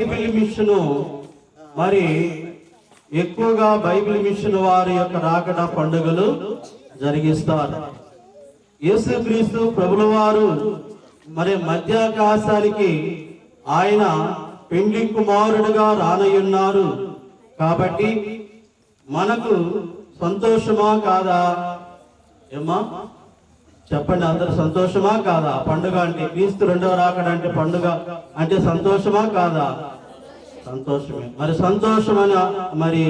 Bible machine మరి ఎక్కువగా Bible machine వారి యొక్క రాకడ పండుగలు జరిగిస్తారు. యేసుక్రీస్తు ప్రభుల వారు మరి మధ్యాకాశానికి ఆయన పెండ్లి కుమారుడుగా రానయ్యున్నారు కాబట్టి మనకు సంతోషమా కాదా? ఏమ్మా? చెప్పండి అందరు సంతోషమా కాదా? పండుగ అంటే క్రీస్తు రెండవ రాకడంటే పండుగ అంటే సంతోషమా కాదా? సంతోషమే. మరి సంతోషమని మరి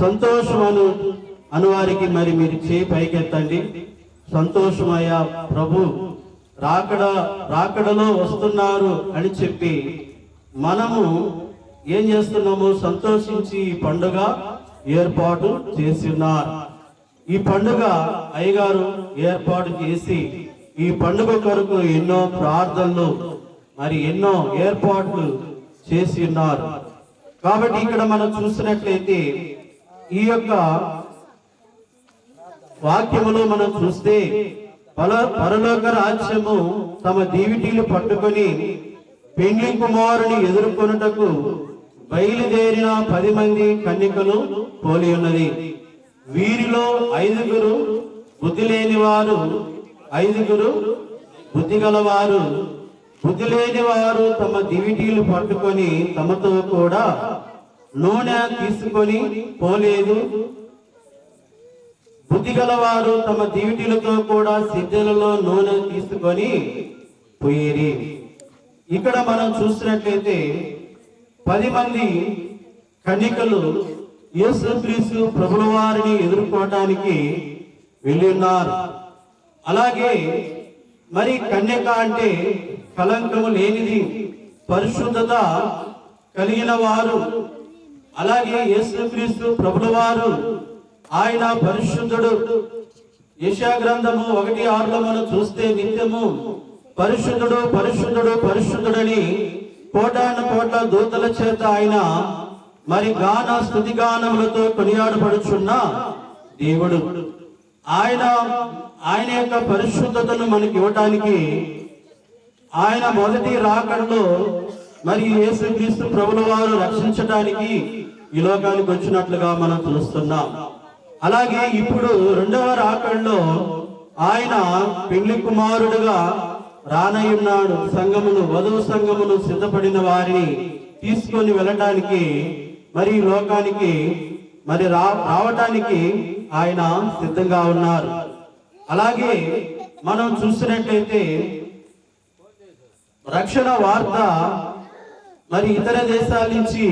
సంతోషమను అనువారికి మరి మీరు చేయి పైకెత్తండి. సంతోషమయ్యా ప్రభు రాకడ రాకడలో వస్తున్నారు అని చెప్పి మనము ఏం చేస్తున్నాము? సంతోషించి ఈ పండుగ ఏర్పాటు చేస్తున్నారు ఈ పండుగ అయ్యగారు ఏర్పాటు చేసి ఈ పండుగ కొరకు ఎన్నో ప్రార్థనలు మరి ఎన్నో ఏర్పాట్లు చేసి ఉన్నారు. కాబట్టి ఇక్కడ మనం చూసినట్లయితే ఈ యొక్క వాక్యములో మనం చూస్తే పల పరలోక రాజ్యము తమ దీవిటీలు పట్టుకొని పెండ్లి కుమారుని ఎదుర్కొనుటకు బయలుదేరిన పది మంది కన్యకలు పోలి ఉన్నది. వీరిలో ఐదుగురు బుద్ధి లేని వారు ఐదుగురు బుద్ధి గలవారు బుద్ధి లేని వారు తమ దివిటీలు పట్టుకొని తమతో కూడా నూనె తీసుకొని పోలేదు. బుద్ధి గలవారు తమ దివిటీలతో కూడా సిద్ధలలో నూనె తీసుకొని పోయేది. ఇక్కడ మనం చూసినట్లయితే పది మంది కణికలు యేసుక్రీస్తు ప్రభుల వారిని ఎదుర్కోవటానికి వెళ్ళి ఉన్నారు అలాగే మరి కన్యక అంటే కలంకము లేనిది పరిశుద్ధత కలిగిన వారు. అలాగే యేసుక్రీస్తు ప్రభుల వారు ఆయన పరిశుద్ధుడు. యశాగ్రంథము ఒకటి ఆరులో మనం చూస్తే నిత్యము పరిశుద్ధుడు పరిశుద్ధుడు పరిశుద్ధుడని కోటాను కోట్ల దూతల చేత ఆయన మరి గాన స్థుతి గానములతో కొనియాడబడుచున్న దేవుడు. ఆయన ఆయన యొక్క పరిశుద్ధతను మనకి ఇవ్వటానికి ఆయన మొదటి రాకడలో మరి యేసుక్రీస్తు ప్రభుల వారు రక్షించడానికి ఈ లోకానికి వచ్చినట్లుగా మనం తెలుస్తున్నాం. అలాగే ఇప్పుడు రెండవ రాకడలో ఆయన పెళ్ళి కుమారుడుగా రానయ్యున్నాడు సంఘమును వధువు సంఘమును సిద్ధపడిన వారిని తీసుకొని వెళ్ళటానికి మరి ఈ లోకానికి మరి రా రావటానికి ఆయన సిద్ధంగా ఉన్నారు. అలాగే మనం చూసినట్లయితే రక్షణ వార్త మరి ఇతర దేశాల నుంచి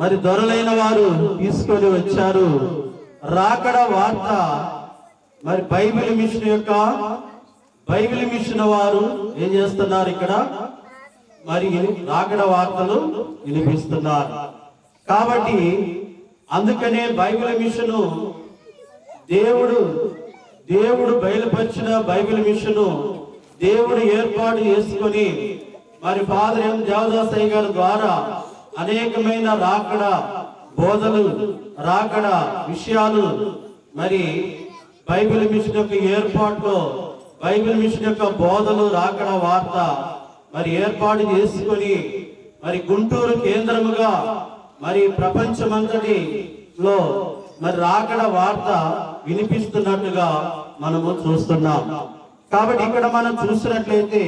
మరి దొరలైన వారు తీసుకొని వచ్చారు. రాకడ వార్త మరి బైబిల్ మిషన్ యొక్క బైబిల్ మిషన్ వారు ఏం చేస్తున్నారు ఇక్కడ? మరి రాకడ వార్తలు వినిపిస్తున్నారు. కాబట్టి అందుకనే బైబిల్ మిషను దేవుడు దేవుడు బయలుపరిచిన బైబిల్ మిషను దేవుడు ఏర్పాటు చేసుకొని మరి ఫాదర్ ఎం దేవదాసయ్య గారి ద్వారా అనేకమైన రాకడ బోధలు రాకడ విషయాలు మరి బైబిల్ మిషన్ యొక్క ఏర్పాటులో బైబిల్ మిషన్ యొక్క బోధలు రాకడ వార్త మరి ఏర్పాటు చేసుకొని మరి గుంటూరు కేంద్రముగా మరి ప్రపంచమంతటిలో మరి రాకడ వార్త వినిపిస్తున్నట్టుగా మనము చూస్తున్నాం. కాబట్టి ఇక్కడ మనం చూసినట్లయితే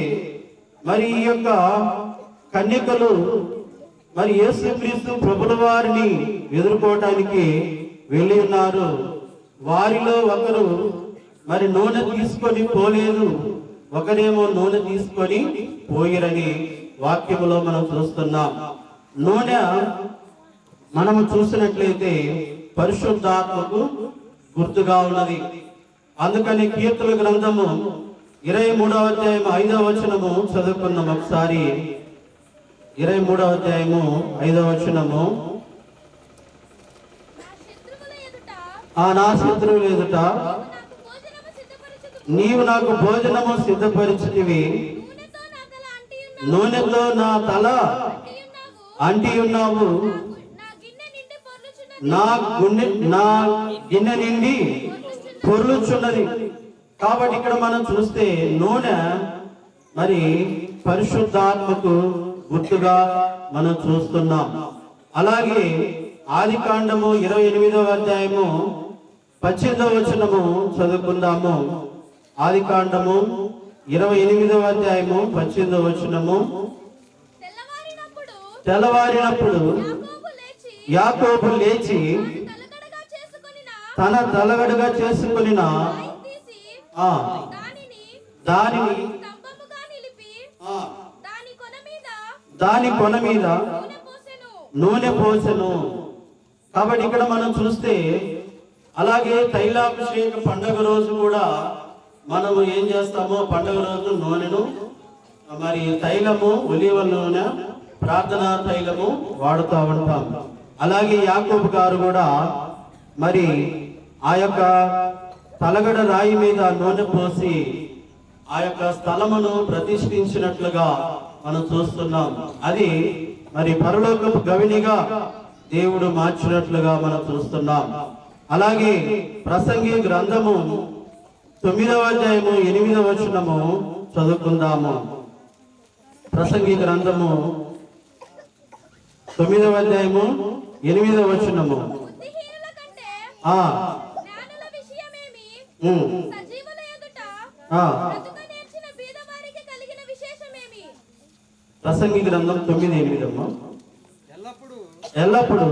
మరి ఈ యొక్క కన్యకలు మరి యేసుక్రీస్తు ప్రభుల వారిని ఎదుర్కోవటానికి వెళ్ళి ఉన్నారు. వారిలో ఒకరు మరి నూనె తీసుకొని పోలేదు. ఒకరేమో నూనె తీసుకొని పోయిరని వాక్యములో మనం చూస్తున్నాం. నూనె మనము చూసినట్లయితే పరిశుద్ధాత్మకు గుర్తుగా ఉన్నది. అందుకని కీర్తన గ్రంథము ఇరవై మూడవ అధ్యాయం ఐదవ వచనము చదువుకున్నాం ఒకసారి. ఇరవై మూడవ అధ్యాయము ఐదవ వచనము. ఆ నా శత్రువు ఎదుట నీవు నాకు భోజనము సిద్ధపరిచితివి. నూనెతో నా తల అంటి ఉన్నావు. నా గుండె నా గిన్నె నిండి పొర్లుచున్నది. కాబట్టి ఇక్కడ మనం చూస్తే నూనె మరి పరిశుద్ధాత్మకు గుర్తుగా మనం చూస్తున్నాం. అలాగే ఆది కాండము ఇరవై ఎనిమిదవ అధ్యాయము పద్దెనిమిదవ వచనము చదువుకుందాము. ఆది కాండము ఇరవై ఎనిమిదవ అధ్యాయము పద్దెనిమిదవ వచనము. తెల్లవారినప్పుడు యాకోబు లేచి తన తలగడగా చేసుకొనిన దానిని దాని కొన మీద దాని కొన మీద నూనె పోసెను. నూనె పోసెను కాబట్టి ఇక్కడ మనం చూస్తే అలాగే తైలాభిషేక పండగ రోజు కూడా మనము ఏం చేస్తామో పండగ రోజు నూనెను మరి తైలము ఒలివ నూనె ప్రార్థనా తైలము వాడుతూ ఉంటాం అలాగే యాకూబ్ గారు కూడా మరి ఆ యొక్క తలగడ రాయి మీద నూనె పోసి ఆ యొక్క స్థలమును ప్రతిష్ఠించినట్లుగా మనం చూస్తున్నాం. అది మరి పరలోకపు గవినిగా దేవుడు మార్చినట్లుగా మనం చూస్తున్నాం. అలాగే ప్రసంగి గ్రంథము తొమ్మిదవ అధ్యాయము ఎనిమిదవ వచనము చదువుకుందాము. ప్రసంగి గ్రంథము తొమ్మిదవ అధ్యాయము ఎనిమిదవ వచనము. బుద్ధిహీనుల కంటే ఆ. జ్ఞానుల విషయమేమి? ఉమ్, సజీవుల ఎదుట ఆ. బ్రతుక నేర్చిన బీదవారికి కలిగిన విశేషమేమి? ప్రసంగి గ్రంథం తొమ్మిది ఎనిమిదమ్మా. ఎల్లప్పుడూ ఎల్లప్పుడూ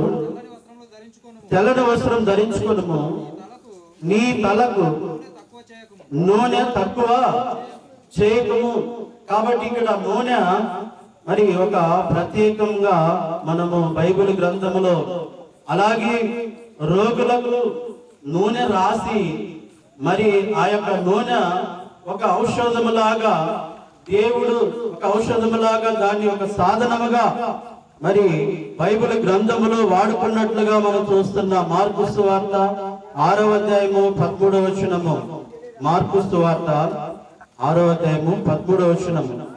తెల్లని వస్త్రం ధరించుకును నీ తలకు నూనె తక్కువ చేయకము నూనె తక్కువ చేయకము. కాబట్టి ఇక్కడ నూనె మరి ఒక ప్రత్యేకంగా మనము బైబిల్ గ్రంథములో అలాగే రోగులకు నూనె రాసి మరి ఆ యొక్క నూనె ఒక ఔషధములాగా దేవుడు ఒక ఔషధములాగా దాన్ని ఒక సాధనముగా మరి బైబిల్ గ్రంథములో వాడుకున్నట్లుగా మనం చూస్తున్న మార్పు వార్త ఆరో అధ్యాయము పదమూడవ వచనము. మార్పు వార్త ఆరో అధ్యాయము పదమూడవ వచనము.